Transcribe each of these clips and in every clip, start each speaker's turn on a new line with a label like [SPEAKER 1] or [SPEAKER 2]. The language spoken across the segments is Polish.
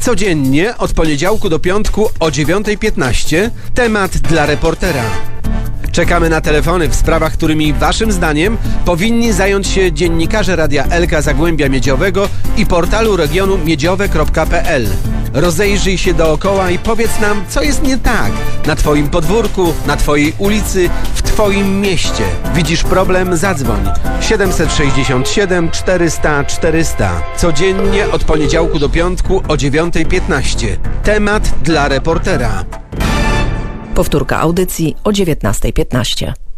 [SPEAKER 1] Codziennie od poniedziałku do piątku o 9.15 temat dla reportera. Czekamy na telefony w sprawach, którymi waszym zdaniem powinni zająć się dziennikarze Radia Elka Zagłębia Miedziowego i portalu regionu miedziowe.pl. Rozejrzyj się dookoła i powiedz nam, co jest nie tak na twoim podwórku, na twojej ulicy, w twoim mieście. Widzisz problem? Zadzwoń. 767 400 400. Codziennie od poniedziałku do piątku o 9.15. Temat dla reportera.
[SPEAKER 2] Powtórka audycji o 19.15.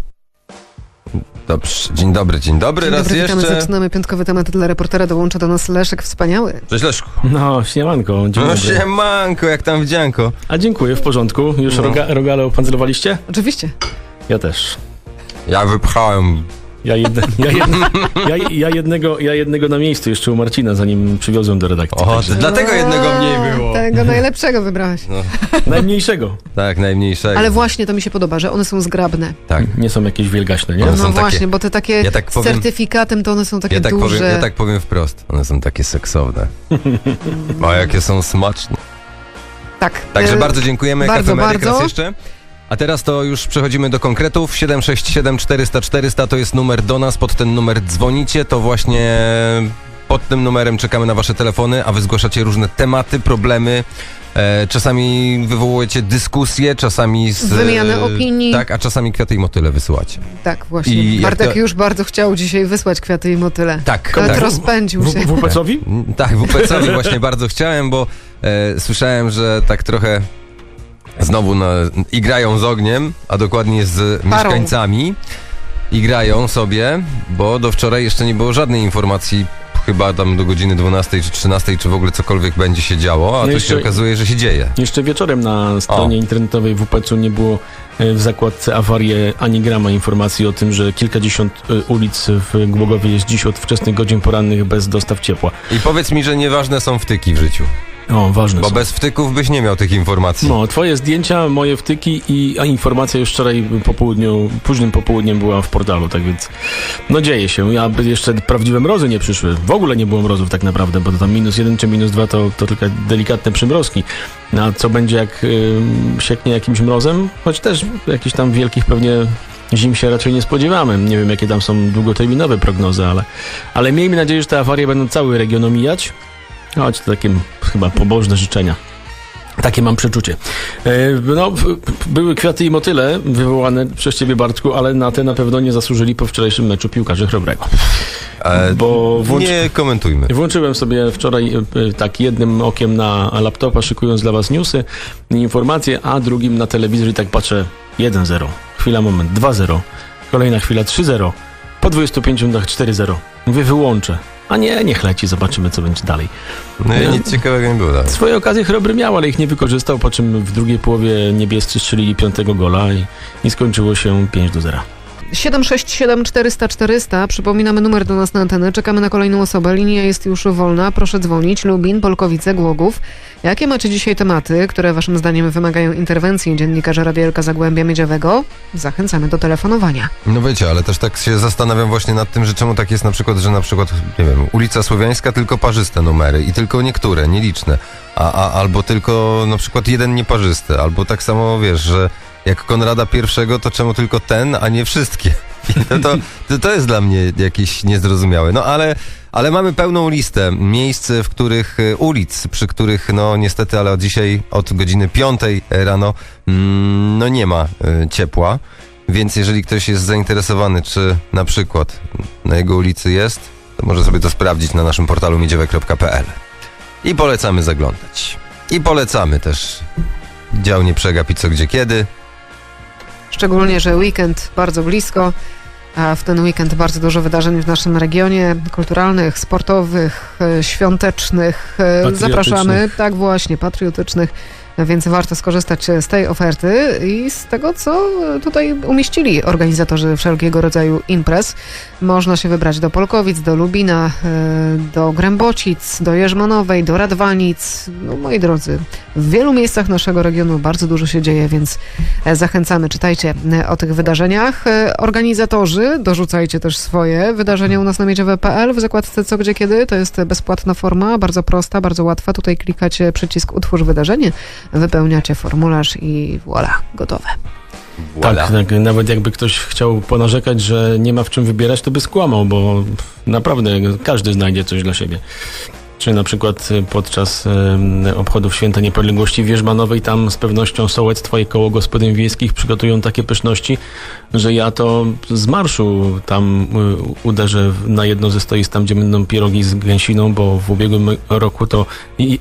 [SPEAKER 3] Dobrze, dzień dobry, dzień dobry,
[SPEAKER 4] Dzień
[SPEAKER 3] raz
[SPEAKER 4] dobry, witamy.
[SPEAKER 3] jeszcze.
[SPEAKER 4] Zaczynamy piątkowy temat dla reportera. Dołącza do nas Leszek Wspaniały.
[SPEAKER 3] Cześć Leszku.
[SPEAKER 5] No, siemanko, dzień
[SPEAKER 3] No
[SPEAKER 5] dobry.
[SPEAKER 3] siemanko, jak tam wdzianko.
[SPEAKER 5] A dziękuję, w porządku. Już
[SPEAKER 3] No.
[SPEAKER 5] roga, rogale opancerowaliście?
[SPEAKER 4] Oczywiście.
[SPEAKER 5] Ja też.
[SPEAKER 3] Ja wypchałem.
[SPEAKER 5] Ja, jedne, ja, jedne, ja, ja, jednego, ja jednego na miejscu jeszcze u Marcina, zanim przywiozłem do redakcji.
[SPEAKER 3] O,
[SPEAKER 5] Także
[SPEAKER 3] dlatego jednego mniej było.
[SPEAKER 4] Tego najlepszego wybrałeś.
[SPEAKER 5] Najmniejszego.
[SPEAKER 3] Tak, najmniejszego.
[SPEAKER 4] Ale właśnie to mi się podoba, że one są zgrabne.
[SPEAKER 3] Tak.
[SPEAKER 5] Nie są jakieś wielgaśne, nie?
[SPEAKER 3] One
[SPEAKER 4] No
[SPEAKER 3] są takie-
[SPEAKER 4] właśnie, bo te takie
[SPEAKER 3] Ja tak
[SPEAKER 4] z
[SPEAKER 3] powiem-
[SPEAKER 4] certyfikatem to one są takie
[SPEAKER 3] Ja tak,
[SPEAKER 4] duże.
[SPEAKER 3] powiem, ja tak powiem wprost. One są takie seksowne. O, jakie są smaczne.
[SPEAKER 4] Tak.
[SPEAKER 3] Także
[SPEAKER 4] E,
[SPEAKER 3] bardzo dziękujemy.
[SPEAKER 4] bardzo,
[SPEAKER 3] Medyk raz
[SPEAKER 4] bardzo.
[SPEAKER 3] jeszcze. A teraz to już przechodzimy do konkretów. 767 400 400 to jest numer do nas. Pod ten numer dzwonicie. To właśnie pod tym numerem czekamy na wasze telefony, a wy zgłaszacie różne tematy, problemy. E, czasami wywołujecie dyskusje, czasami z...
[SPEAKER 4] Wymianę opinii.
[SPEAKER 3] Tak, a czasami kwiaty i motyle wysyłacie.
[SPEAKER 4] Tak, właśnie.
[SPEAKER 3] I jak
[SPEAKER 4] Bartek
[SPEAKER 3] to-
[SPEAKER 4] już bardzo chciał dzisiaj wysłać kwiaty i motyle.
[SPEAKER 3] Tak,
[SPEAKER 4] Ale
[SPEAKER 3] tak.
[SPEAKER 4] rozpędził się.
[SPEAKER 5] W, WPC-owi?
[SPEAKER 3] Mm, Tak, WPC-owi właśnie bardzo chciałem, bo e, słyszałem, że tak trochę znowu na, igrają z ogniem, a dokładnie z mieszkańcami. Igrają sobie, bo do wczoraj jeszcze nie było żadnej informacji, chyba tam do godziny 12 czy 13, czy w ogóle cokolwiek będzie się działo, a
[SPEAKER 5] No
[SPEAKER 3] tu się okazuje, że się dzieje.
[SPEAKER 5] Jeszcze wieczorem na stronie
[SPEAKER 3] O.
[SPEAKER 5] internetowej WPC-u nie było e, w zakładce awarie ani grama informacji o tym, że kilkadziesiąt e, ulic w Głogowie jest dziś od wczesnych godzin porannych bez dostaw ciepła.
[SPEAKER 3] I powiedz mi, że nieważne są wtyki w życiu,
[SPEAKER 5] O, ważne
[SPEAKER 3] bo
[SPEAKER 5] są.
[SPEAKER 3] bez wtyków byś nie miał tych informacji.
[SPEAKER 5] No, twoje zdjęcia, moje wtyki i a informacja już wczoraj po południu, późnym popołudniem była w portalu, tak więc no dzieje się. Ja by jeszcze prawdziwe mrozy nie przyszły. W ogóle nie było mrozów tak naprawdę, bo to tam minus jeden czy minus dwa to, to tylko delikatne przymrozki. No, a co będzie jak y, sieknie jakimś mrozem? Choć też jakichś tam wielkich pewnie zim się raczej nie spodziewamy. Nie wiem, jakie tam są długoterminowe prognozy, ale, ale miejmy nadzieję, że te awarie będą cały region omijać. Choć to takie chyba pobożne życzenia. Takie mam przeczucie. E, No, były kwiaty i motyle wywołane przez ciebie, Bartku, ale na te na pewno nie zasłużyli po wczorajszym meczu piłkarzy Chrobrego.
[SPEAKER 3] E,
[SPEAKER 5] Bo włącz...
[SPEAKER 3] Nie komentujmy.
[SPEAKER 5] włączyłem sobie wczoraj e, tak jednym okiem na laptopa, szykując dla was newsy, informacje, a drugim na telewizor i tak patrzę 1-0, chwila, moment, 2-0, kolejna chwila 3-0, po 25 minutach 4-0. Mówię, wyłączę. A nie, niech leci, zobaczymy, co będzie dalej.
[SPEAKER 3] No i nic ciekawego nie było. dalej.
[SPEAKER 5] Swoje okazje Chrobry miał, ale ich nie wykorzystał, po czym w drugiej połowie niebiescy strzelili piątego gola i, i skończyło się 5 do 0.
[SPEAKER 4] 767 400 400. Przypominamy numer do nas na antenę. Czekamy na kolejną osobę. Linia jest już wolna. Proszę dzwonić. Lubin, Polkowice, Głogów. Jakie macie dzisiaj tematy, które waszym zdaniem wymagają interwencji dziennikarza Radielka Zagłębia Miedziowego? Zachęcamy do telefonowania.
[SPEAKER 3] No wiecie, ale też tak się zastanawiam właśnie nad tym, że czemu tak jest na przykład, że na przykład, nie wiem, ulica Słowiańska tylko parzyste numery i tylko niektóre, nieliczne, a, a albo tylko na przykład jeden nieparzysty, albo tak samo wiesz, że jak Konrada I, to czemu tylko ten, a nie wszystkie? I to, to, to, jest dla mnie jakieś niezrozumiałe. No ale, ale mamy pełną listę miejsc, w których, e, ulic, przy których no niestety, ale od dzisiaj, od godziny 5 rano, mm, no nie ma e, ciepła. Więc jeżeli ktoś jest zainteresowany, czy na przykład na jego ulicy jest, to może sobie to sprawdzić na naszym portalu miedziowe.pl. I polecamy zaglądać. I polecamy też dział nie przegapi co gdzie kiedy.
[SPEAKER 4] Szczególnie, że weekend bardzo blisko, a w ten weekend bardzo dużo wydarzeń w naszym regionie kulturalnych, sportowych, e, świątecznych. E. Zapraszamy, tak właśnie, patriotycznych. Więc warto skorzystać z tej oferty i z tego, co tutaj umieścili organizatorzy wszelkiego rodzaju imprez. Można się wybrać do Polkowic, do Lubina, e, do Grębocic, do Jerzmanowej, do Radwanic. No, moi drodzy, w wielu miejscach naszego regionu bardzo dużo się dzieje, więc e, zachęcamy, czytajcie e, o tych wydarzeniach. Organizatorzy, dorzucajcie też swoje wydarzenia u nas na miedziowe.pl w zakładce Co, Gdzie, Kiedy. To jest bezpłatna forma, bardzo prosta, bardzo łatwa. Tutaj klikacie przycisk Utwórz wydarzenie, wypełniacie formularz i voilà, gotowe.
[SPEAKER 3] Voilà.
[SPEAKER 5] Tak, tak, nawet jakby ktoś chciał ponarzekać, że nie ma w czym wybierać, to by skłamał, bo naprawdę każdy znajdzie coś dla siebie. Czy na przykład y, podczas em, obchodów Święta Niepodległości w Wierzmanowej, tam z pewnością sołectwo i koło gospodyń wiejskich przygotują takie pyszności, że ja to z marszu tam y, uderzę na jedno ze stoisk, tam gdzie będą pierogi z gęsiną, bo w ubiegłym roku to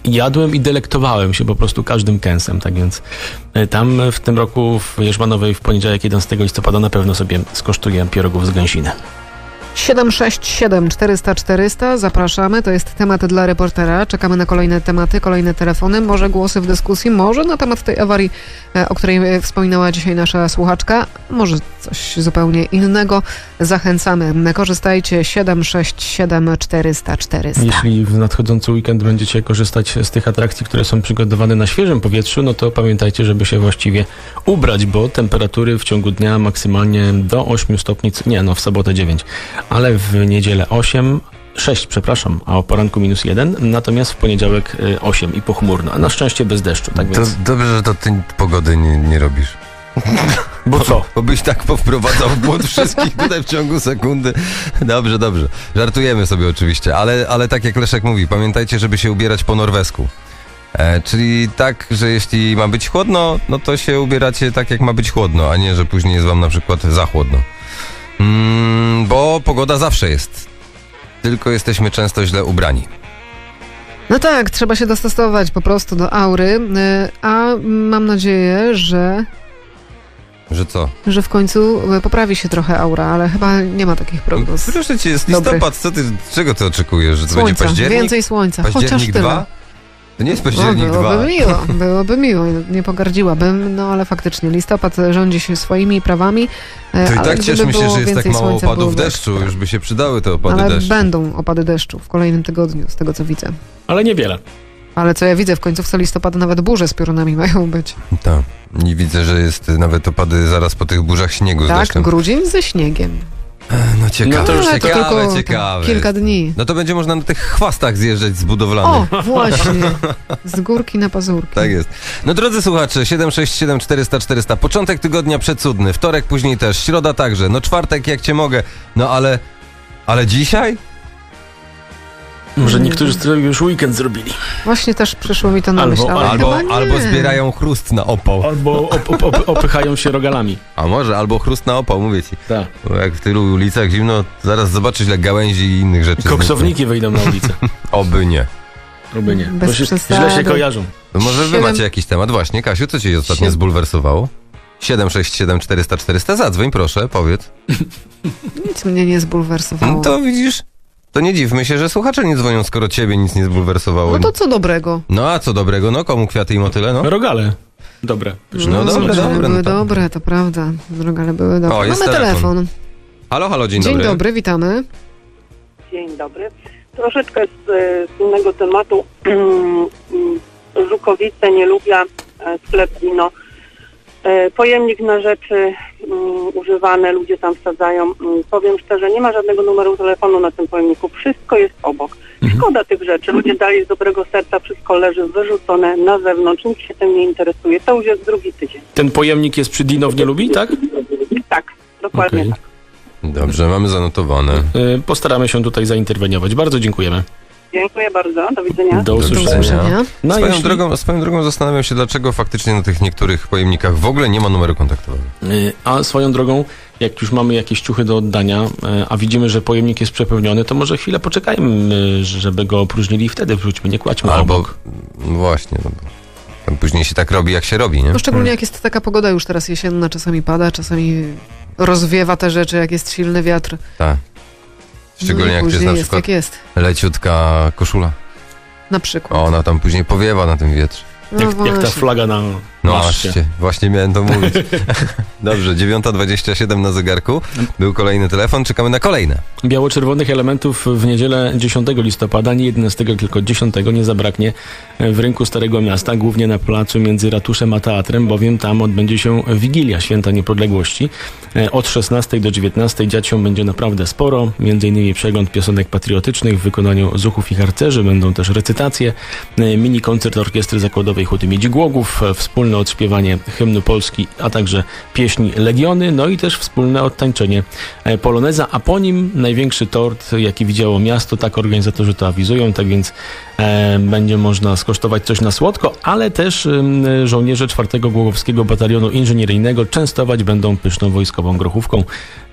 [SPEAKER 5] jadłem i delektowałem się po prostu każdym kęsem, tak więc y, tam w tym roku w Jerzmanowej w poniedziałek 11 listopada na pewno sobie skosztuję pierogów z gęsiny.
[SPEAKER 4] 767 400 400. Zapraszamy. To jest temat dla reportera. Czekamy na kolejne tematy, kolejne telefony, może głosy w dyskusji, może na temat tej awarii, e, o której e, wspominała dzisiaj nasza słuchaczka, może coś zupełnie innego. Zachęcamy. Korzystajcie 767 400 400.
[SPEAKER 5] Jeśli w nadchodzący weekend będziecie korzystać z tych atrakcji, które są przygotowane na świeżym powietrzu, no to pamiętajcie, żeby się właściwie ubrać, bo temperatury w ciągu dnia maksymalnie do 8 stopni, nie no w sobotę 9, ale w niedzielę 8, 6 przepraszam, a o poranku minus 1, natomiast w poniedziałek y, 8 i pochmurno, a na szczęście bez deszczu, tak
[SPEAKER 3] To
[SPEAKER 5] więc...
[SPEAKER 3] dobrze, że to ty pogody nie, nie robisz.
[SPEAKER 5] Bo co?
[SPEAKER 3] Bo byś tak powprowadzał w błąd wszystkich tutaj w ciągu sekundy. Dobrze, dobrze. Żartujemy sobie oczywiście, ale, ale tak jak Leszek mówi, pamiętajcie, żeby się ubierać po norwesku. E, czyli tak, że jeśli ma być chłodno, no to się ubieracie tak, jak ma być chłodno, a nie, że później jest wam na przykład za chłodno. Mm, bo pogoda zawsze jest. Tylko jesteśmy często źle ubrani.
[SPEAKER 4] No tak, trzeba się dostosować po prostu do aury, e, a mam nadzieję, że,
[SPEAKER 3] Że co?
[SPEAKER 4] że w końcu e, poprawi się trochę aura, ale chyba nie ma takich prognoz.
[SPEAKER 3] Proszę cię, jest listopad, co ty, czego ty oczekujesz? Że to będzie
[SPEAKER 4] Słońca,
[SPEAKER 3] październik?
[SPEAKER 4] więcej słońca, chociaż
[SPEAKER 3] Październik
[SPEAKER 4] tyle.
[SPEAKER 3] 2? To nie jest
[SPEAKER 4] No,
[SPEAKER 3] październik 2.
[SPEAKER 4] byłoby miło, byłoby miło, nie pogardziłabym, no ale faktycznie listopad rządzi się swoimi prawami. e,
[SPEAKER 3] To i tak cieszmy się, że jest tak mało opadów deszczu. Już by się przydały te opady
[SPEAKER 4] Ale
[SPEAKER 3] deszczu.
[SPEAKER 4] będą opady deszczu w kolejnym tygodniu, z tego co widzę.
[SPEAKER 5] Ale niewiele.
[SPEAKER 4] Ale co ja widzę, w końcówce listopada nawet burze z piorunami mają być.
[SPEAKER 3] Tak. I widzę, że jest nawet opady zaraz po tych burzach śniegu z
[SPEAKER 4] Tak,
[SPEAKER 3] deszczem.
[SPEAKER 4] grudzień ze śniegiem.
[SPEAKER 3] No ciekawe,
[SPEAKER 5] No to już
[SPEAKER 3] ciekawe,
[SPEAKER 4] tylko tam
[SPEAKER 3] ciekawe.
[SPEAKER 4] kilka dni.
[SPEAKER 3] No to będzie można na tych chwastach zjeżdżać z budowlanych.
[SPEAKER 4] O, właśnie. Z górki na pazurki.
[SPEAKER 3] Tak jest. No drodzy słuchacze, 767 400 400. Początek tygodnia przecudny, wtorek później też, środa także. No czwartek jak cię mogę. No ale... Ale dzisiaj?
[SPEAKER 5] Może niektórzy już weekend zrobili.
[SPEAKER 4] Właśnie też przyszło mi to na
[SPEAKER 5] Albo-
[SPEAKER 4] myśl, ale
[SPEAKER 3] Albo,
[SPEAKER 4] chyba nie.
[SPEAKER 3] albo zbierają chrust na opał.
[SPEAKER 5] Albo op, op, op, opychają się rogalami.
[SPEAKER 3] A może, albo chrust na opał, mówię ci.
[SPEAKER 5] Tak.
[SPEAKER 3] Bo jak w tylu ulicach zimno, zaraz zobaczysz ile gałęzi i innych rzeczy.
[SPEAKER 5] Koksowniki wyjdą na ulicę.
[SPEAKER 3] Oby nie.
[SPEAKER 5] Oby nie.
[SPEAKER 4] Bez
[SPEAKER 5] Bo się, źle się kojarzą.
[SPEAKER 3] To może wy macie jakiś temat. Właśnie, Kasiu, co cię ostatnio
[SPEAKER 4] Siedem-
[SPEAKER 3] zbulwersowało? 767 400 400, zadzwoń proszę, powiedz.
[SPEAKER 4] Nic mnie nie zbulwersowało.
[SPEAKER 3] No to widzisz, to nie dziwmy się, że słuchacze nie dzwonią, skoro ciebie nic nie zbulwersowało.
[SPEAKER 4] No to co dobrego?
[SPEAKER 3] No a co dobrego, no komu kwiaty i motyle, no?
[SPEAKER 5] Rogale. Dobre. Pyszne.
[SPEAKER 3] No dobre,
[SPEAKER 4] rogale
[SPEAKER 3] dobre,
[SPEAKER 4] były
[SPEAKER 3] no to-
[SPEAKER 4] dobre, to prawda. Rogale były dobre.
[SPEAKER 3] O, jest
[SPEAKER 4] Mamy
[SPEAKER 3] telefon.
[SPEAKER 4] telefon.
[SPEAKER 3] Halo, halo, dzień,
[SPEAKER 4] Dzień
[SPEAKER 3] dobry.
[SPEAKER 4] dobry, witamy.
[SPEAKER 6] Dzień dobry. Troszeczkę z, e, z innego tematu. Żukowice, nie lubię, e, sklep wino. E, Pojemnik na rzeczy mm, używane, ludzie tam wsadzają. Mm, Powiem szczerze, nie ma żadnego numeru telefonu na tym pojemniku. Wszystko jest obok. Szkoda tych rzeczy. Ludzie dali z dobrego serca, wszystko leży wyrzucone na zewnątrz. Nikt się tym nie interesuje. To już jest drugi tydzień.
[SPEAKER 5] Ten pojemnik jest przy Dino w nie lubi, tak?
[SPEAKER 6] Tak, dokładnie
[SPEAKER 5] Okej.
[SPEAKER 6] tak.
[SPEAKER 3] Dobrze, mamy zanotowane.
[SPEAKER 5] Y, Postaramy się tutaj zainterweniować. Bardzo dziękujemy.
[SPEAKER 6] Dziękuję bardzo. Do widzenia.
[SPEAKER 5] Do
[SPEAKER 3] Do
[SPEAKER 4] Do
[SPEAKER 5] usłyszenia.
[SPEAKER 4] usłyszenia.
[SPEAKER 5] No,
[SPEAKER 3] swoją,
[SPEAKER 5] jeśli,
[SPEAKER 3] drogą, swoją drogą zastanawiam się, dlaczego faktycznie na tych niektórych pojemnikach w ogóle nie ma numeru kontaktowego.
[SPEAKER 5] y, a swoją drogą, jak już mamy jakieś ciuchy do oddania, y, a widzimy, że pojemnik jest przepełniony, to może chwilę poczekajmy, y, żeby go opróżnili i wtedy wróćmy, nie kładźmy
[SPEAKER 3] Albo,
[SPEAKER 5] obok.
[SPEAKER 3] no właśnie, no bo tam później się tak robi, jak się robi, nie?
[SPEAKER 4] No szczególnie jak jest taka pogoda już teraz jesienna, czasami pada, czasami rozwiewa te rzeczy, jak jest silny wiatr.
[SPEAKER 3] Tak. Szczególnie
[SPEAKER 4] no
[SPEAKER 3] jak to jest
[SPEAKER 4] później
[SPEAKER 3] na
[SPEAKER 4] jest
[SPEAKER 3] przykład
[SPEAKER 4] jest.
[SPEAKER 3] leciutka koszula.
[SPEAKER 4] Na przykład.
[SPEAKER 3] O, ona tam później powiewa na tym wietrze.
[SPEAKER 4] No
[SPEAKER 5] jak, jak ta
[SPEAKER 4] właśnie.
[SPEAKER 5] flaga na
[SPEAKER 3] No właśnie, właśnie miałem to mówić. Dobrze, 9.27 na zegarku. Był kolejny telefon, czekamy na kolejne.
[SPEAKER 5] Biało-czerwonych elementów w niedzielę 10 listopada, nie 11, tylko 10 nie zabraknie w rynku Starego Miasta, głównie na placu między ratuszem a teatrem, bowiem tam odbędzie się Wigilia Święta Niepodległości. E, Od 16 do 19 dziać się będzie naprawdę sporo, między innymi przegląd piosenek patriotycznych w wykonaniu zuchów i harcerzy, będą też recytacje, e, mini koncert Orkiestry Zakładowej Huty Miedzi Głogów, e, wspólne odśpiewanie hymnu Polski, a także pieśni Legiony, no i też wspólne odtańczenie e, Poloneza, a po nim największy tort, jaki widziało miasto, tak organizatorzy to awizują, tak więc będzie można skosztować coś na słodko, ale też żołnierze 4 Głogowskiego Batalionu Inżynieryjnego częstować będą pyszną wojskową grochówką.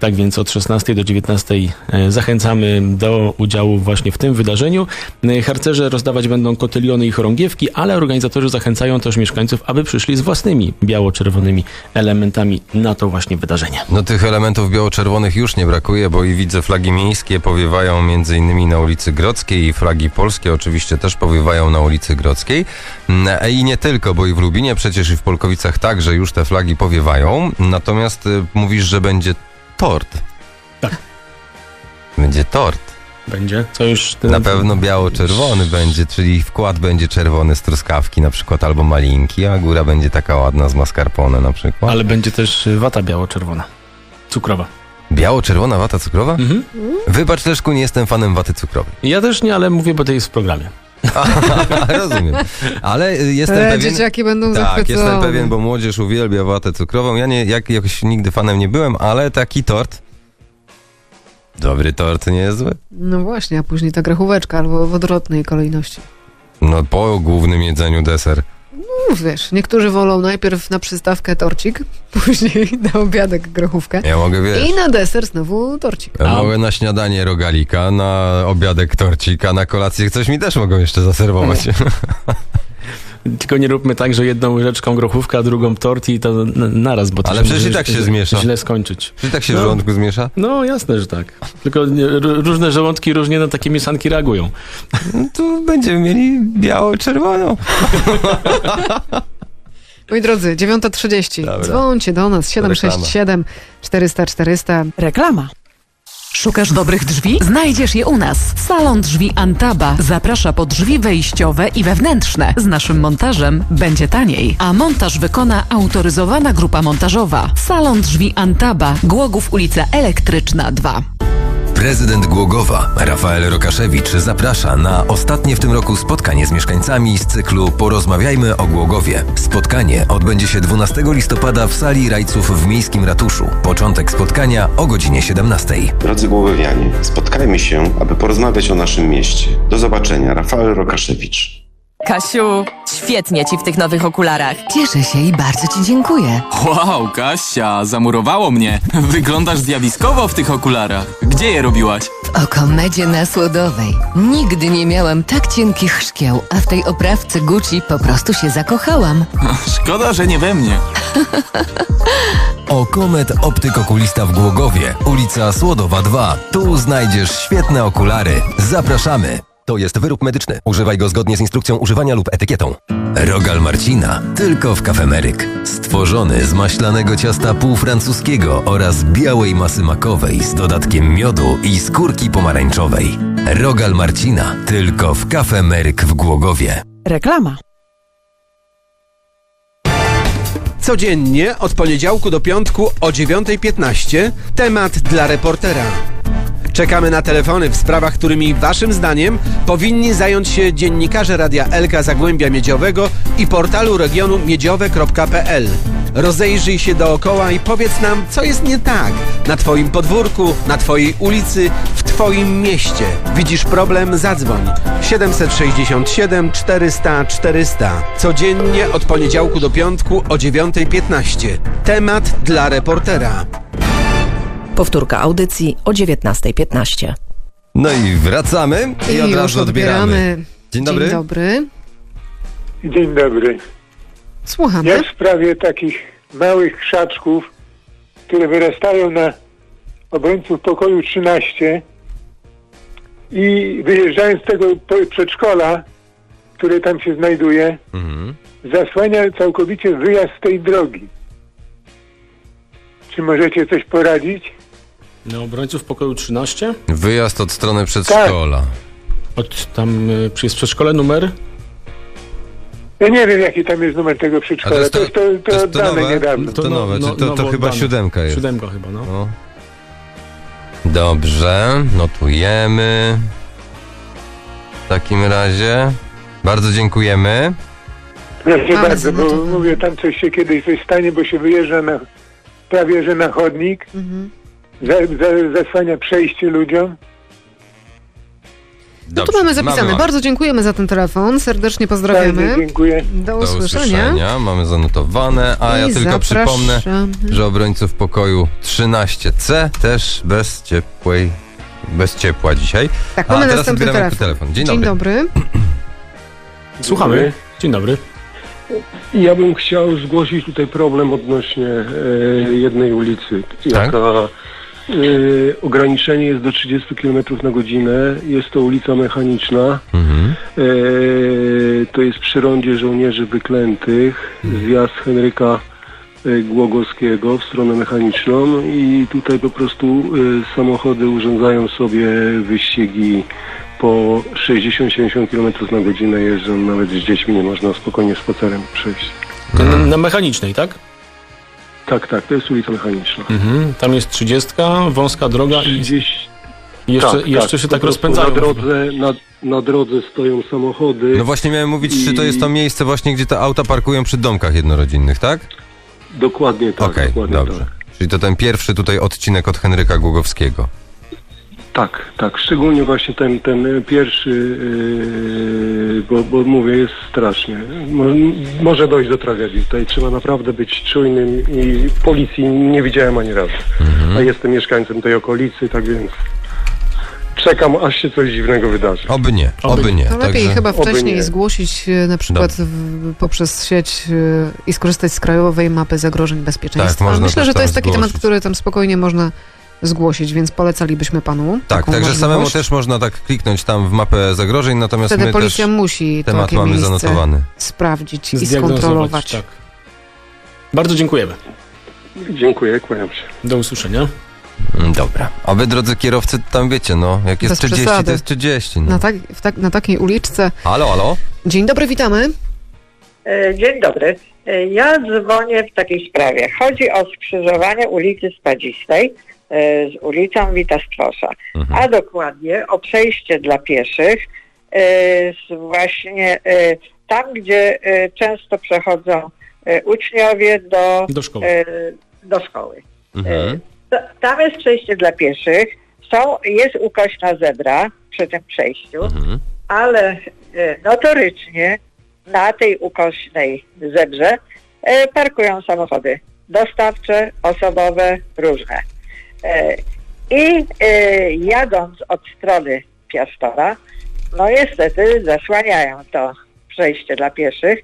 [SPEAKER 5] Tak więc od 16 do 19 e, zachęcamy do udziału właśnie w tym wydarzeniu. E, Harcerze rozdawać będą kotyliony i chorągiewki, ale organizatorzy zachęcają też mieszkańców, aby przyszli z własnymi biało-czerwonymi elementami na to właśnie wydarzenie.
[SPEAKER 3] No tych elementów biało-czerwonych już nie brakuje, bo i widzę flagi miejskie powiewają między innymi na ulicy Grodzkiej i flagi polskie oczywiście też powiewają na ulicy Grodzkiej. Mm, I nie tylko, bo i w Lubinie przecież i w Polkowicach także już te flagi powiewają. Natomiast y, mówisz, że będzie tort.
[SPEAKER 5] Tak.
[SPEAKER 3] Będzie tort.
[SPEAKER 5] Będzie? Co już...
[SPEAKER 3] Na pewno biało-czerwony będzie, czyli wkład będzie czerwony z truskawki na przykład albo malinki, a góra będzie taka ładna z mascarpone na przykład.
[SPEAKER 5] Ale będzie też y, wata biało-czerwona. Cukrowa.
[SPEAKER 3] Biało-czerwona wata cukrowa?
[SPEAKER 5] Mhm.
[SPEAKER 3] Wybacz Leszku, nie jestem fanem waty cukrowej.
[SPEAKER 5] Ja też nie, ale mówię, bo to jest w programie.
[SPEAKER 3] Rozumiem. Ale y, jestem
[SPEAKER 4] E,
[SPEAKER 3] pewien...
[SPEAKER 4] dzieciaki będą
[SPEAKER 3] Tak,
[SPEAKER 4] zachwycone.
[SPEAKER 3] jestem pewien, bo młodzież uwielbia watę cukrową. Ja nie, jak, jakoś nigdy fanem nie byłem, ale taki tort... Dobry tort, nie jest zły.
[SPEAKER 4] No właśnie, a później ta grochóweczka albo w odwrotnej kolejności.
[SPEAKER 3] No po głównym jedzeniu deser.
[SPEAKER 4] No wiesz, niektórzy wolą najpierw na przystawkę torcik, później na obiadek grochówkę
[SPEAKER 3] Ja mogę, wiesz...
[SPEAKER 4] i na deser znowu torcik.
[SPEAKER 3] Ja
[SPEAKER 5] A-
[SPEAKER 3] mogę na śniadanie rogalika, na obiadek torcik, a na kolację coś mi też mogą jeszcze zaserwować.
[SPEAKER 5] Tylko nie róbmy tak, że jedną łyżeczką grochówka, a drugą tort i to naraz, bo to
[SPEAKER 3] Ale
[SPEAKER 5] się
[SPEAKER 3] przecież i tak się zmiesza.
[SPEAKER 5] Źle skończyć.
[SPEAKER 3] Czy tak się w
[SPEAKER 5] No.
[SPEAKER 3] żołądku zmiesza?
[SPEAKER 5] No jasne, że tak. Tylko różne żołądki różnie na takie mieszanki reagują.
[SPEAKER 3] No to będziemy mieli biało-czerwoną.
[SPEAKER 4] Moi drodzy, 9.30.
[SPEAKER 3] Dobra.
[SPEAKER 4] Dzwońcie do nas 767 400 400.
[SPEAKER 2] Reklama.
[SPEAKER 7] Szukasz dobrych drzwi? Znajdziesz je u nas. Salon Drzwi Antaba zaprasza po drzwi wejściowe i wewnętrzne. Z naszym montażem będzie taniej, a montaż wykona autoryzowana grupa montażowa. Salon Drzwi Antaba, Głogów ulica Elektryczna 2.
[SPEAKER 8] Prezydent Głogowa, Rafael Rokaszewicz, zaprasza na ostatnie w tym roku spotkanie z mieszkańcami z cyklu Porozmawiajmy o Głogowie. Spotkanie odbędzie się 12 listopada w sali Rajców w Miejskim Ratuszu. Początek spotkania o godzinie 17.
[SPEAKER 9] Drodzy Głogowianie, spotkajmy się, aby porozmawiać o naszym mieście. Do zobaczenia, Rafael Rokaszewicz.
[SPEAKER 10] Kasiu, świetnie ci w tych nowych okularach.
[SPEAKER 11] Cieszę się i bardzo Ci dziękuję.
[SPEAKER 12] Wow, Kasia, zamurowało mnie. Wyglądasz zjawiskowo w tych okularach. Gdzie je robiłaś?
[SPEAKER 11] W Okomedzie na Słodowej. Nigdy nie miałam tak cienkich szkieł, a w tej oprawce Gucci po prostu się zakochałam.
[SPEAKER 12] Szkoda, że nie we mnie.
[SPEAKER 8] Okomet Optyk Okulista w Głogowie, ulica Słodowa 2. Tu znajdziesz świetne okulary. Zapraszamy. To jest wyrób medyczny. Używaj go zgodnie z instrukcją używania lub etykietą. Rogal Marcina. Tylko w Kafemeryk. Stworzony z maślanego ciasta półfrancuskiego oraz białej masy makowej z dodatkiem miodu i skórki pomarańczowej. Rogal Marcina. Tylko w Kafemeryk w Głogowie.
[SPEAKER 2] Reklama.
[SPEAKER 1] Codziennie od poniedziałku do piątku o 9.15 temat dla reportera. Czekamy na telefony w sprawach, którymi waszym zdaniem powinni zająć się dziennikarze Radia Elka Zagłębia Miedziowego i portalu regionu miedziowe.pl. Rozejrzyj się dookoła i powiedz nam, co jest nie tak na twoim podwórku, na twojej ulicy, w twoim mieście. Widzisz problem? Zadzwoń. 767 400 400. Codziennie od poniedziałku do piątku o 9.15. Temat dla reportera.
[SPEAKER 2] Powtórka audycji o 19.15.
[SPEAKER 3] No i wracamy i, od
[SPEAKER 4] już
[SPEAKER 3] razu odbieramy. Dzień dobry.
[SPEAKER 4] Dzień dobry.
[SPEAKER 13] Dzień dobry.
[SPEAKER 4] Słuchamy.
[SPEAKER 13] Ja w sprawie takich małych krzaczków, które wyrastają na obrońców pokoju 13 i wyjeżdżając z tego przedszkola, które tam się znajduje,
[SPEAKER 3] Mhm.
[SPEAKER 13] zasłania całkowicie wyjazd z tej drogi. Czy możecie coś poradzić?
[SPEAKER 5] Na obrońców pokoju 13?
[SPEAKER 3] Wyjazd od strony przedszkola.
[SPEAKER 5] Od tam y, jest przedszkole numer?
[SPEAKER 13] Ja nie wiem, jaki tam jest numer tego przedszkola.
[SPEAKER 3] To jest
[SPEAKER 13] To jest to, to,
[SPEAKER 3] to jest to
[SPEAKER 13] oddane
[SPEAKER 3] nowe?
[SPEAKER 13] niedawno.
[SPEAKER 3] To nowe,
[SPEAKER 5] no-
[SPEAKER 3] to- to chyba
[SPEAKER 5] oddane.
[SPEAKER 3] siódemka jest.
[SPEAKER 5] Siódemka chyba, no.
[SPEAKER 3] No. Dobrze, notujemy. W takim razie bardzo dziękujemy.
[SPEAKER 13] Proszę
[SPEAKER 4] Mamy
[SPEAKER 13] bardzo, bo
[SPEAKER 4] zanotowane.
[SPEAKER 13] mówię, tam coś się kiedyś coś stanie, bo się wyjeżdża na, prawie że na chodnik,
[SPEAKER 4] Mhm.
[SPEAKER 13] Za, za, zasłania przejście ludziom.
[SPEAKER 4] No tu mamy zapisane. Bardzo dziękujemy za ten telefon. Serdecznie pozdrawiamy.
[SPEAKER 13] Bardzo dziękuję.
[SPEAKER 4] Do
[SPEAKER 3] Do
[SPEAKER 4] usłyszenia.
[SPEAKER 3] usłyszenia. Mamy zanotowane, a ja
[SPEAKER 4] I
[SPEAKER 3] tylko przypomnę,
[SPEAKER 4] zapraszamy.
[SPEAKER 3] że obrońców pokoju 13C też bez ciepłej, bez ciepła dzisiaj.
[SPEAKER 4] Tak,
[SPEAKER 3] a
[SPEAKER 4] mamy
[SPEAKER 3] teraz
[SPEAKER 4] następny
[SPEAKER 3] odbieramy
[SPEAKER 4] telefon.
[SPEAKER 3] Dzień,
[SPEAKER 4] Dzień
[SPEAKER 3] dobry.
[SPEAKER 4] dobry.
[SPEAKER 5] Słuchamy. Dzień dobry.
[SPEAKER 14] Ja bym chciał zgłosić tutaj problem odnośnie e, jednej ulicy. Jaka e, ograniczenie jest do 30 km na godzinę. Jest to ulica mechaniczna.
[SPEAKER 3] Mhm.
[SPEAKER 14] E, to jest przy rondzie żołnierzy wyklętych. Zjazd Henryka e, Głogowskiego w stronę mechaniczną i tutaj po prostu e, samochody urządzają sobie wyścigi po 60-70 km na godzinę jeżdżą, nawet z dziećmi nie można spokojnie spacerem przejść.
[SPEAKER 5] Na, na mechanicznej, tak?
[SPEAKER 14] Tak, tak, to jest ulica mechaniczna.
[SPEAKER 5] Mhm. Tam jest 30, wąska droga i
[SPEAKER 14] 30.
[SPEAKER 5] i jeszcze, i jeszcze się
[SPEAKER 14] po
[SPEAKER 5] tak
[SPEAKER 14] prostu
[SPEAKER 5] rozpędzają.
[SPEAKER 14] Na drodze, na, na drodze stoją samochody.
[SPEAKER 3] No właśnie miałem mówić, czy to
[SPEAKER 14] I-
[SPEAKER 3] jest to miejsce właśnie, gdzie te auta parkują przy domkach jednorodzinnych, tak?
[SPEAKER 14] Dokładnie tak.
[SPEAKER 3] Okej,
[SPEAKER 14] dokładnie
[SPEAKER 3] dobrze. Czyli to ten pierwszy tutaj odcinek od Henryka Głogowskiego.
[SPEAKER 14] Tak, tak. Szczególnie właśnie ten, ten pierwszy, yy, bo, bo mówię, jest strasznie. Mo, może dojść do tragedii. Tutaj trzeba naprawdę być czujnym i policji nie widziałem ani razu.
[SPEAKER 3] Mhm.
[SPEAKER 14] A jestem mieszkańcem tej okolicy, tak więc czekam, aż się coś dziwnego wydarzy.
[SPEAKER 3] Oby nie, oby, nie.
[SPEAKER 4] To lepiej
[SPEAKER 3] Także-
[SPEAKER 4] chyba wcześniej
[SPEAKER 14] nie.
[SPEAKER 4] zgłosić e, na przykład w, poprzez sieć e, i skorzystać z krajowej mapy zagrożeń bezpieczeństwa.
[SPEAKER 3] Tak, można
[SPEAKER 4] Myślę, że to jest taki temat,
[SPEAKER 3] zgłosić.
[SPEAKER 4] który tam spokojnie można zgłosić, więc polecalibyśmy panu.
[SPEAKER 3] Tak,
[SPEAKER 4] taką
[SPEAKER 3] także samemu
[SPEAKER 4] możliwość.
[SPEAKER 3] też można tak kliknąć tam w mapę zagrożeń, natomiast
[SPEAKER 4] Wtedy
[SPEAKER 3] my
[SPEAKER 4] policja
[SPEAKER 3] też
[SPEAKER 4] musi
[SPEAKER 3] temat mamy zanotowany.
[SPEAKER 4] sprawdzić i skontrolować.
[SPEAKER 5] Tak. Bardzo dziękujemy.
[SPEAKER 14] Dziękuję, kłaniam się.
[SPEAKER 5] Do usłyszenia.
[SPEAKER 3] Mm, Dobra. A wy, drodzy kierowcy, tam wiecie, no, jak jest
[SPEAKER 4] Bez
[SPEAKER 3] 30,
[SPEAKER 4] przesady.
[SPEAKER 3] to jest 30. No.
[SPEAKER 4] Na, tak, w tak, na takiej uliczce.
[SPEAKER 3] Halo, halo?
[SPEAKER 4] Dzień dobry, witamy.
[SPEAKER 15] E, Dzień dobry. E, Ja dzwonię w takiej sprawie. Chodzi o skrzyżowanie ulicy Spadzistej z ulicą Witastrosza, a dokładnie o przejście dla pieszych e, właśnie e, tam, gdzie e, często przechodzą e, uczniowie do,
[SPEAKER 5] Do szkoły.
[SPEAKER 15] e, do szkoły.
[SPEAKER 3] Mhm.
[SPEAKER 15] Ta- Tam jest przejście dla pieszych, są, jest ukośna zebra przy tym przejściu,
[SPEAKER 3] Mhm.
[SPEAKER 15] ale e, notorycznie na tej ukośnej zebrze e, parkują samochody dostawcze, osobowe, różne. E, I e, jadąc od strony Piastowa, no niestety zasłaniają to przejście dla pieszych.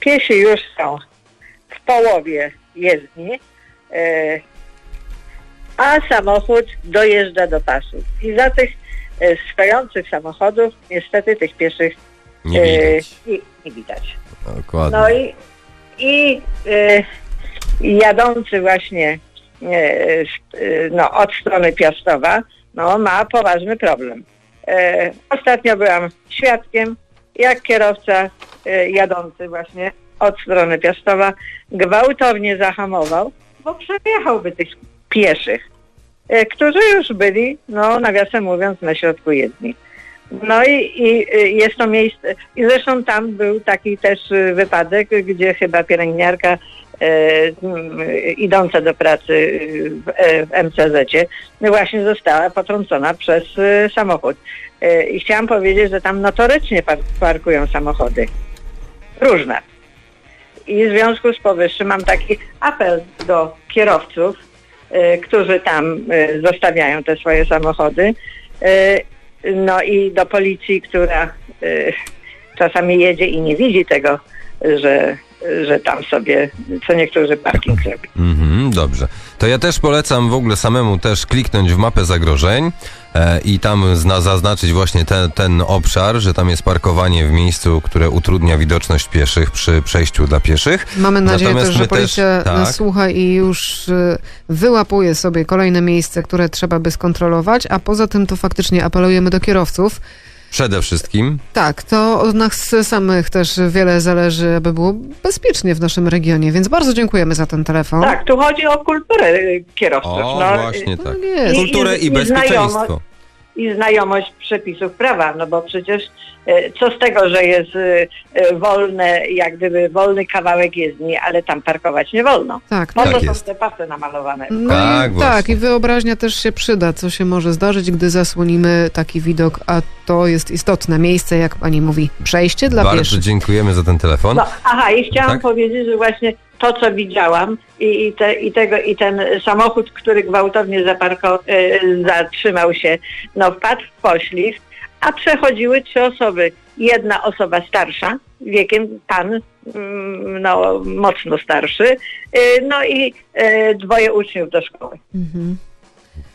[SPEAKER 15] Piesi już są w połowie jezdni, e, a samochód dojeżdża do pasu. I za tych stojących samochodów niestety tych pieszych
[SPEAKER 3] Nie widać.
[SPEAKER 15] nie, nie widać.
[SPEAKER 3] Dokładnie.
[SPEAKER 15] No i, i jadący właśnie no, od strony Piastowa no, ma poważny problem. E, ostatnio byłam świadkiem, jak kierowca e, jadący właśnie od strony Piastowa gwałtownie zahamował, bo przejechałby tych pieszych, e, którzy już byli, no nawiasem mówiąc, na środku jedni. No i, i jest to miejsce, i zresztą tam był taki też wypadek, gdzie chyba pielęgniarka e, idąca do pracy w, e, w MCZ-cie właśnie została potrącona przez y, samochód. E, I chciałam powiedzieć, że tam notorycznie par- parkują samochody. Różne. I w związku z powyższym mam taki apel do kierowców, e, którzy tam e, zostawiają te swoje samochody. E, No i do policji, która e, czasami jedzie i nie widzi tego, że że tam sobie co niektórzy parking zrobi.
[SPEAKER 3] Mhm, dobrze. To ja też polecam w ogóle samemu też kliknąć w mapę zagrożeń e, i tam zna, zaznaczyć właśnie ten, ten obszar, że tam jest parkowanie w miejscu, które utrudnia widoczność pieszych przy przejściu dla pieszych.
[SPEAKER 4] Mamy nadzieję
[SPEAKER 3] Natomiast
[SPEAKER 4] też, że policja
[SPEAKER 3] tak,
[SPEAKER 4] nas słucha i już y, wyłapuje sobie kolejne miejsce, które trzeba by skontrolować, a poza tym to faktycznie apelujemy do kierowców.
[SPEAKER 3] Przede wszystkim.
[SPEAKER 4] Tak, to od nas samych też wiele zależy, aby było bezpiecznie w naszym regionie, więc bardzo dziękujemy za ten telefon.
[SPEAKER 15] Tak, tu chodzi o kulturę y, kierowców.
[SPEAKER 3] O,
[SPEAKER 15] no,
[SPEAKER 3] właśnie tak.
[SPEAKER 4] jest.
[SPEAKER 3] Kulturę i, bezpieczeństwo.
[SPEAKER 15] I znajomość przepisów prawa, no bo przecież e, co z tego, że jest e, e, wolne, jak gdyby wolny kawałek jezdni, ale tam parkować nie wolno.
[SPEAKER 4] Tak,
[SPEAKER 15] Po
[SPEAKER 3] tak
[SPEAKER 15] to są
[SPEAKER 3] jest.
[SPEAKER 15] te pasy namalowane.
[SPEAKER 4] No
[SPEAKER 3] Tak,
[SPEAKER 4] i,
[SPEAKER 3] właśnie.
[SPEAKER 4] tak, i wyobraźnia też się przyda, co się może zdarzyć, gdy zasłonimy taki widok, a to jest istotne miejsce, jak pani mówi, przejście dla
[SPEAKER 3] Bardzo
[SPEAKER 4] pieszych.
[SPEAKER 3] dziękujemy za ten telefon.
[SPEAKER 15] No, aha, i chciałam
[SPEAKER 3] Tak?
[SPEAKER 15] powiedzieć, że właśnie to, co widziałam i, i, te, i, tego, i ten samochód, który gwałtownie zaparko, e, zatrzymał się, no wpadł w poślizg, a przechodziły trzy osoby. Jedna osoba starsza, wiekiem pan, mm, no mocno starszy, e, no i e, dwoje uczniów do szkoły.
[SPEAKER 4] Mhm.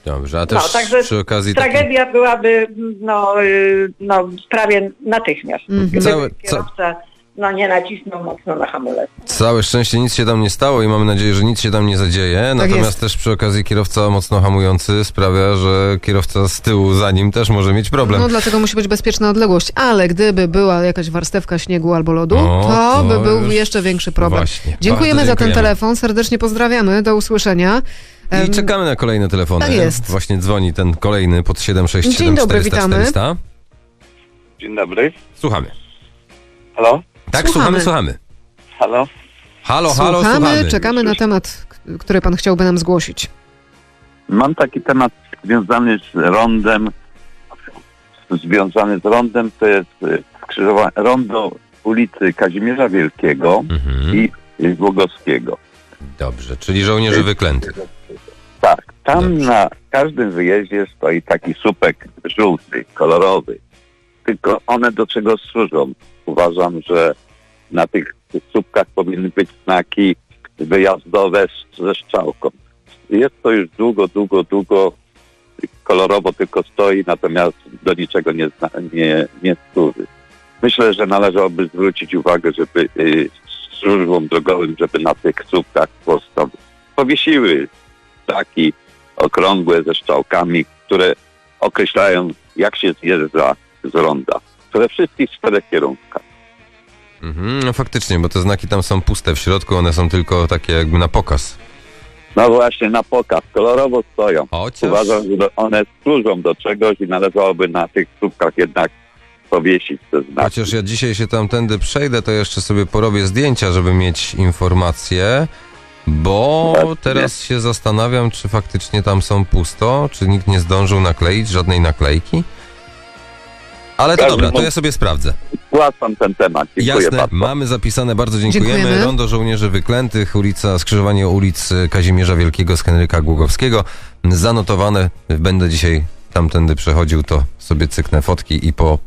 [SPEAKER 3] Dobrze, a też
[SPEAKER 15] No, także
[SPEAKER 3] przy okazji taki,
[SPEAKER 15] Tragedia byłaby no, y, no, prawie natychmiast.
[SPEAKER 4] Mhm.
[SPEAKER 15] Gdyby
[SPEAKER 3] Całe- ca-
[SPEAKER 15] kierowca no, nie nacisnął mocno na hamulec.
[SPEAKER 3] całe szczęście nic się tam nie stało i mamy nadzieję, że nic się tam nie zadzieje. Natomiast
[SPEAKER 4] Tak jest.
[SPEAKER 3] też przy okazji kierowca mocno hamujący sprawia, że kierowca z tyłu za nim też może mieć problem.
[SPEAKER 4] No dlatego musi być bezpieczna odległość, ale gdyby była jakaś warstewka śniegu albo lodu,
[SPEAKER 3] O,
[SPEAKER 4] to,
[SPEAKER 3] to
[SPEAKER 4] by był jeszcze większy problem.
[SPEAKER 3] właśnie.
[SPEAKER 4] Dziękujemy za ten telefon, serdecznie pozdrawiamy, do usłyszenia.
[SPEAKER 3] I czekamy na kolejne telefony.
[SPEAKER 4] tak jest.
[SPEAKER 3] Właśnie dzwoni ten kolejny pod 767
[SPEAKER 4] Dzień dobry,
[SPEAKER 3] 400
[SPEAKER 4] witamy.
[SPEAKER 3] 400.
[SPEAKER 16] Dzień dobry.
[SPEAKER 3] Słuchamy.
[SPEAKER 16] Halo?
[SPEAKER 3] Tak,
[SPEAKER 4] Słuchamy.
[SPEAKER 3] słuchamy.
[SPEAKER 16] Halo?
[SPEAKER 3] Halo, halo,
[SPEAKER 4] Słuchamy,
[SPEAKER 3] słuchamy.
[SPEAKER 4] czekamy na temat, który pan chciałby nam zgłosić.
[SPEAKER 16] Mam taki temat związany z rondem. Związany z rondem to jest y, skrzyżowanie rondo ulicy Kazimierza Wielkiego
[SPEAKER 3] Mhm.
[SPEAKER 16] i y, Głogowskiego.
[SPEAKER 3] Dobrze, czyli żołnierzy wyklętych.
[SPEAKER 16] Tak, tam
[SPEAKER 3] Dobrze.
[SPEAKER 16] na każdym wyjeździe stoi taki słupek żółty, kolorowy. Tylko one do czego służą? Uważam, że na tych słupkach powinny być znaki wyjazdowe ze strzałką. Jest to już długo, długo, długo kolorowo tylko stoi, natomiast do niczego nie, nie, nie służy. Myślę, że należałoby zwrócić uwagę, żeby y, służbom drogowym, żeby na tych słupkach powiesiły znaki okrągłe ze strzałkami, które określają, jak się zjeżdża z ronda. We wszystkich czterech kierunkach.
[SPEAKER 3] Mhm, no faktycznie, bo te znaki tam są puste w środku, one są tylko takie jakby na pokaz.
[SPEAKER 16] No właśnie, na pokaz, kolorowo stoją.
[SPEAKER 3] Chociaż...
[SPEAKER 16] Uważam, że one służą do czegoś i należałoby na tych słupkach jednak powiesić te znaki.
[SPEAKER 3] Chociaż ja dzisiaj się tamtędy przejdę, to jeszcze sobie porobię zdjęcia, żeby mieć informacje, bo
[SPEAKER 16] Właśnie.
[SPEAKER 3] teraz się zastanawiam, czy faktycznie tam są pusto, czy nikt nie zdążył nakleić żadnej naklejki. Ale to dobra, to ja sobie sprawdzę.
[SPEAKER 16] Zgłaszam ten temat. Dziękuję
[SPEAKER 3] Jasne,
[SPEAKER 16] bardzo.
[SPEAKER 3] mamy zapisane, bardzo dziękujemy.
[SPEAKER 4] Dziękujemy.
[SPEAKER 3] Rondo Żołnierzy Wyklętych, ulica, skrzyżowanie ulic Kazimierza Wielkiego z Henryka Głogowskiego. Zanotowane, będę dzisiaj tamtędy przechodził, to sobie cyknę fotki i po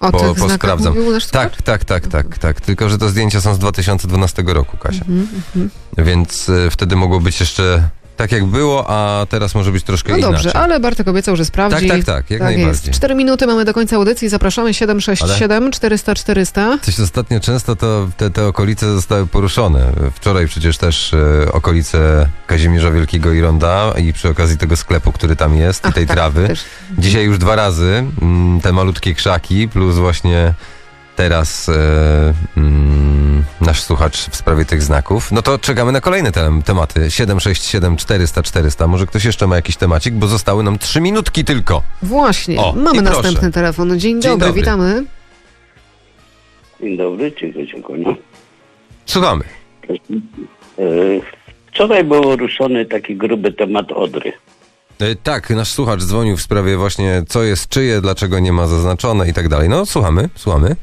[SPEAKER 4] O
[SPEAKER 3] Po-
[SPEAKER 4] tych
[SPEAKER 3] posprawdzam. Tak, tak, tak, tak, tak. Tylko, że to zdjęcia są z 2012 roku, Kasia.
[SPEAKER 4] Mhm, mhm.
[SPEAKER 3] Więc y, wtedy mogło być jeszcze tak, jak było, a teraz może być troszkę
[SPEAKER 4] No
[SPEAKER 3] inaczej.
[SPEAKER 4] dobrze, ale Bartek obiecał, że sprawdzi.
[SPEAKER 3] Tak, tak, tak, jak najbardziej.
[SPEAKER 4] Jest. Cztery minuty mamy do końca audycji, zapraszamy 767 400 400.
[SPEAKER 3] Coś ostatnio często to te, te okolice zostały poruszone. Wczoraj przecież też y, okolice Kazimierza Wielkiego i Ronda i przy okazji tego sklepu, który tam jest i
[SPEAKER 4] Ach,
[SPEAKER 3] tej
[SPEAKER 4] tak,
[SPEAKER 3] trawy.
[SPEAKER 4] też.
[SPEAKER 3] Dzisiaj już dwa razy mm, te malutkie krzaki, plus właśnie teraz e, mm, nasz słuchacz w sprawie tych znaków. No to czekamy na kolejne te, tematy. 767 400 400. Może ktoś jeszcze ma jakiś temacik, bo zostały nam trzy minutki tylko.
[SPEAKER 4] Właśnie,
[SPEAKER 3] O,
[SPEAKER 4] mamy
[SPEAKER 3] i proszę.
[SPEAKER 4] następny telefon. Dzień,
[SPEAKER 3] Dzień
[SPEAKER 4] dobry,
[SPEAKER 3] dobry.
[SPEAKER 4] witamy.
[SPEAKER 17] Dzień dobry, dziękuję, dziękuję.
[SPEAKER 3] Słuchamy.
[SPEAKER 17] E, Wczoraj był ruszony taki gruby temat Odry.
[SPEAKER 3] E, tak, nasz słuchacz dzwonił w sprawie właśnie co jest czyje, dlaczego nie ma zaznaczone i tak dalej. No, słuchamy, słuchamy.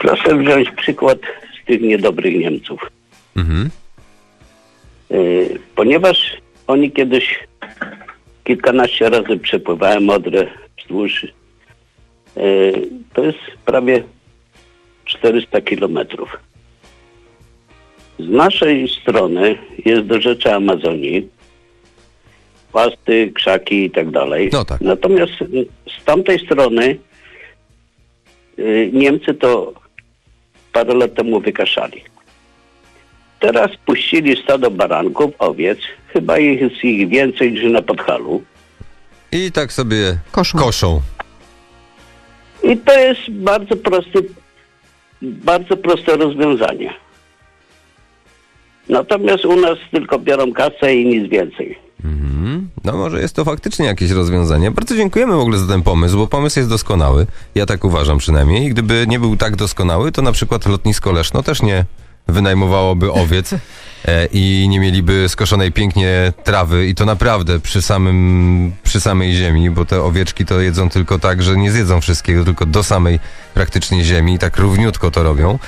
[SPEAKER 17] Proszę wziąć przykład z tych niedobrych Niemców.
[SPEAKER 3] Mhm.
[SPEAKER 17] E, Ponieważ oni kiedyś kilkanaście razy przepływałem Odrę wzdłuż. e, To jest prawie 400 kilometrów. Z naszej strony jest do rzeczy Amazonii, pasty, krzaki i tak dalej.
[SPEAKER 3] No tak.
[SPEAKER 17] Natomiast y, z tamtej strony y, Niemcy to parę lat temu wykaszali. Teraz puścili stado baranków, owiec. Chyba ich jest ich więcej niż na Podhalu.
[SPEAKER 3] I tak sobie
[SPEAKER 4] Koszą.
[SPEAKER 3] koszą.
[SPEAKER 17] I to jest bardzo prosty, bardzo proste rozwiązanie. Natomiast u nas tylko biorą kasę i nic więcej.
[SPEAKER 3] Mhm. No może jest to faktycznie jakieś rozwiązanie. Bardzo dziękujemy w ogóle za ten pomysł, bo pomysł jest doskonały. Ja tak uważam przynajmniej. I gdyby nie był tak doskonały, to na przykład lotnisko Leszno też nie wynajmowałoby owiec e, i nie mieliby skoszonej pięknie trawy i to naprawdę przy samym, przy samej ziemi, bo te owieczki to jedzą tylko tak, że nie zjedzą wszystkiego, tylko do samej praktycznie ziemi i tak równiutko to robią.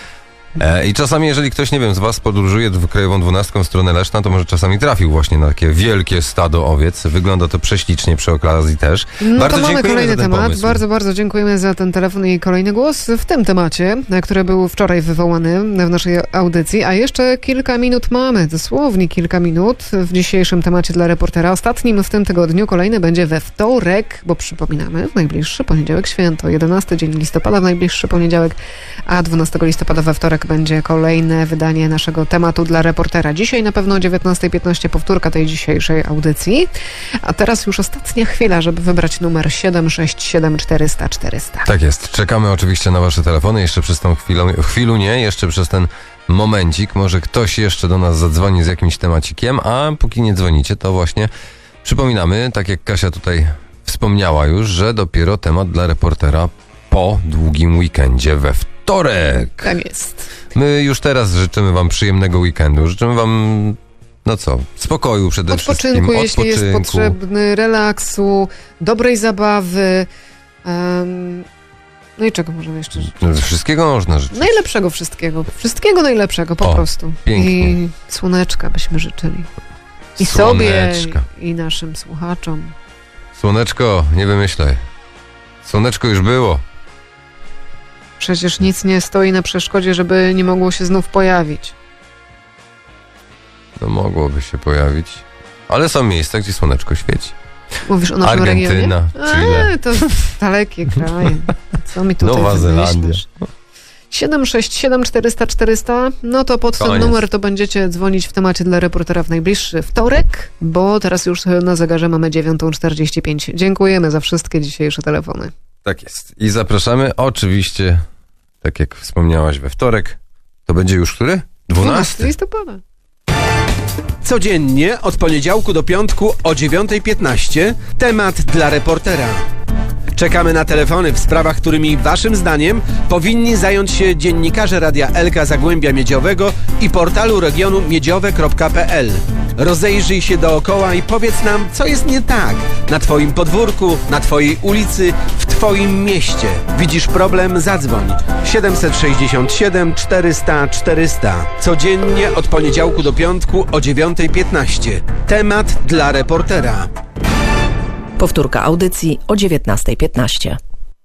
[SPEAKER 3] E, I czasami, jeżeli ktoś, nie wiem, z Was podróżuje w krajową dwunastką w stronę Leszna, to może czasami trafił właśnie na takie wielkie stado owiec. Wygląda to prześlicznie przy okazji też.
[SPEAKER 4] No
[SPEAKER 3] Bardzo
[SPEAKER 4] to mamy
[SPEAKER 3] dziękujemy
[SPEAKER 4] kolejny
[SPEAKER 3] za ten
[SPEAKER 4] temat.
[SPEAKER 3] pomysł.
[SPEAKER 4] Bardzo, bardzo dziękujemy za ten telefon i kolejny głos w tym temacie, e, który był wczoraj wywołany w naszej audycji. A jeszcze kilka minut mamy, dosłownie kilka minut w dzisiejszym temacie dla reportera. Ostatnim w tym tygodniu, kolejny będzie we wtorek, bo przypominamy, w najbliższy poniedziałek święto, 11 dzień listopada, w najbliższy poniedziałek, a 12 listopada we wtorek będzie kolejne wydanie naszego tematu dla reportera. Dzisiaj na pewno o 19.15 powtórka tej dzisiejszej audycji. A teraz już ostatnia chwila, żeby wybrać numer 767 400 400.
[SPEAKER 3] Tak jest. Czekamy oczywiście na Wasze telefony jeszcze przez tą chwilę, chwilu nie, jeszcze przez ten momencik. Może ktoś jeszcze do nas zadzwoni z jakimś temacikiem, a póki nie dzwonicie, to właśnie przypominamy, tak jak Kasia tutaj wspomniała już, że dopiero temat dla reportera po długim weekendzie we wtorek.
[SPEAKER 4] Tak jest.
[SPEAKER 3] My już teraz życzymy Wam przyjemnego weekendu. Życzymy Wam, no co, spokoju przede wszystkim.
[SPEAKER 4] Odpoczynku, jeśli jest
[SPEAKER 3] odpoczynku.
[SPEAKER 4] potrzebny, relaksu, dobrej zabawy. em, no i czego możemy jeszcze życzyć?
[SPEAKER 3] No, Wszystkiego można życzyć.
[SPEAKER 4] Najlepszego wszystkiego. Wszystkiego najlepszego po
[SPEAKER 3] O,
[SPEAKER 4] prostu.
[SPEAKER 3] pięknie.
[SPEAKER 4] I słoneczka byśmy życzyli. I sobie,
[SPEAKER 3] Słoneczka.
[SPEAKER 4] i, i naszym słuchaczom.
[SPEAKER 3] Słoneczko, nie wymyślaj. Słoneczko już było.
[SPEAKER 4] Przecież nic nie stoi na przeszkodzie, żeby nie mogło się znów pojawić.
[SPEAKER 3] No mogłoby się pojawić. Ale są miejsca, gdzie słoneczko świeci.
[SPEAKER 4] Mówisz o naszym
[SPEAKER 3] Argentyna,
[SPEAKER 4] regionie?
[SPEAKER 3] Chile.
[SPEAKER 4] A, to dalekie kraje. Co mi tutaj
[SPEAKER 3] Nowa Zelandia.
[SPEAKER 4] wymyślasz? 767 400 400, no to pod ten
[SPEAKER 3] Koniec.
[SPEAKER 4] numer to będziecie dzwonić w temacie dla reportera w najbliższy wtorek, bo teraz już na zegarze mamy 9.45. Dziękujemy za wszystkie dzisiejsze telefony.
[SPEAKER 3] Tak jest. I zapraszamy oczywiście, tak jak wspomniałaś we wtorek, to będzie już który? 12.
[SPEAKER 4] listopada.
[SPEAKER 1] Codziennie od poniedziałku do piątku o 9.15 temat dla reportera. Czekamy na telefony w sprawach, którymi waszym zdaniem powinni zająć się dziennikarze Radia Elka Zagłębia Miedziowego i portalu regionu miedziowe.pl. Rozejrzyj się dookoła i powiedz nam, co jest nie tak na twoim podwórku, na twojej ulicy, w twoim mieście. Widzisz problem? Zadzwoń. 767 400 400. Codziennie od poniedziałku do piątku o 9.15. Temat dla reportera.
[SPEAKER 2] Powtórka audycji o 19.15.